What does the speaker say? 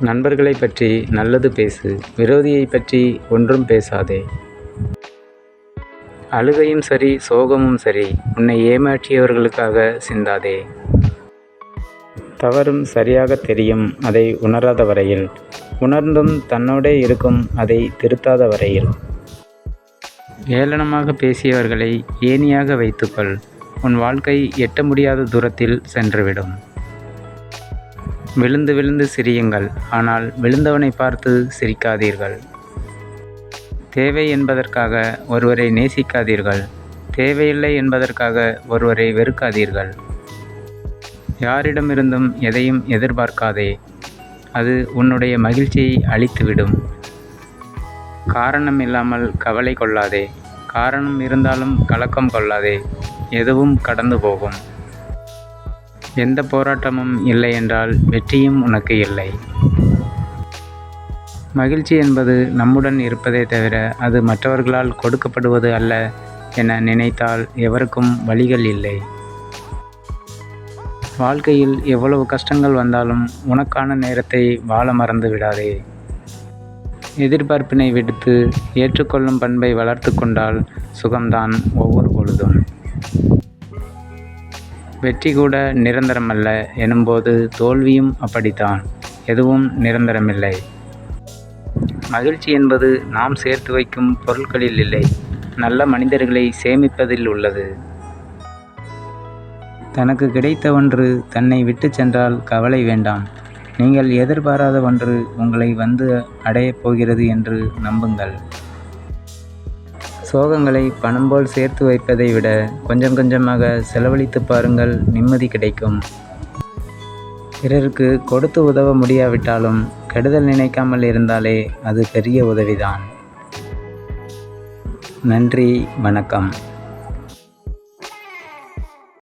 நண்பர்களைப் பற்றி நல்லது பேசு விரோதியைப் பற்றி ஒன்றும் பேசாதே. அழுகையும் சரி சோகமும் சரி உன்னை ஏமாற்றியவர்களுக்காக சிந்தாதே. தவறும் சரியாக தெரியும் அதை உணராத வரையில். உணர்ந்தும் தன்னோடே இருக்கும் அதை திருத்தாத வரையில். ஏளனமாக பேசியவர்களை ஏணியாக வைத்துக்கொள். உன் வாழ்க்கை எட்ட முடியாத தூரத்தில் சென்றுவிடும். விழுந்து விழுந்து சிரியுங்கள். ஆனால் விழுந்தவனை பார்த்து சிரிக்காதீர்கள். தேவை என்பதற்காக ஒருவரை நேசிக்காதீர்கள். தேவையில்லை என்பதற்காக ஒருவரை வெறுக்காதீர்கள். யாரிடமிருந்தும் எதையும் எதிர்பார்க்காதே. அது உன்னுடைய மகிழ்ச்சியை அழித்துவிடும். காரணம் இல்லாமல் கவலை கொள்ளாதே. காரணம் இருந்தாலும் கலக்கம் கொள்ளாதே. எதுவும் கடந்து போகும். எந்த போராட்டமும் இல்லை என்றால் வெற்றியும் உனக்கு இல்லை. மகிழ்ச்சி என்பது நம்முடன் இருப்பதே தவிர அது மற்றவர்களால் கொடுக்கப்படுவது அல்ல என நினைத்தால் எவருக்கும் வழிகள் இல்லை. வாழ்க்கையில் எவ்வளவு கஷ்டங்கள் வந்தாலும் உனக்கான நேரத்தை வாழ மறந்து விடாதே. எதிர்பார்ப்பினை விடுத்து ஏற்றுக்கொள்ளும் பண்பை வளர்த்து கொண்டால் சுகம்தான் ஒவ்வொரு பொழுதும். வெற்றி கூட நிரந்தரமல்ல எனும்போது தோல்வியும் அப்படித்தான். எதுவும் நிரந்தரமில்லை. மகிழ்ச்சி என்பது நாம் சேர்த்து வைக்கும் பொருட்களில் இல்லை. நல்ல மனிதர்களை சேமிப்பதில் உள்ளது. தனக்கு கிடைத்த ஒன்று தன்னை விட்டு சென்றால் கவலை வேண்டாம். நீங்கள் எதிர்பாராத ஒன்று உங்களை வந்து அடையப் போகிறது என்று நம்புங்கள். சோகங்களை பணம் போல் சேர்த்து வைப்பதை விட கொஞ்சம் கொஞ்சமாக செலவழித்து பாருங்கள் நிம்மதி கிடைக்கும். பிறருக்கு கொடுத்து உதவ முடியாவிட்டாலும் கெடுதல் நினைக்காமல் இருந்தாலே அது பெரிய உதவிதான். நன்றி வணக்கம்.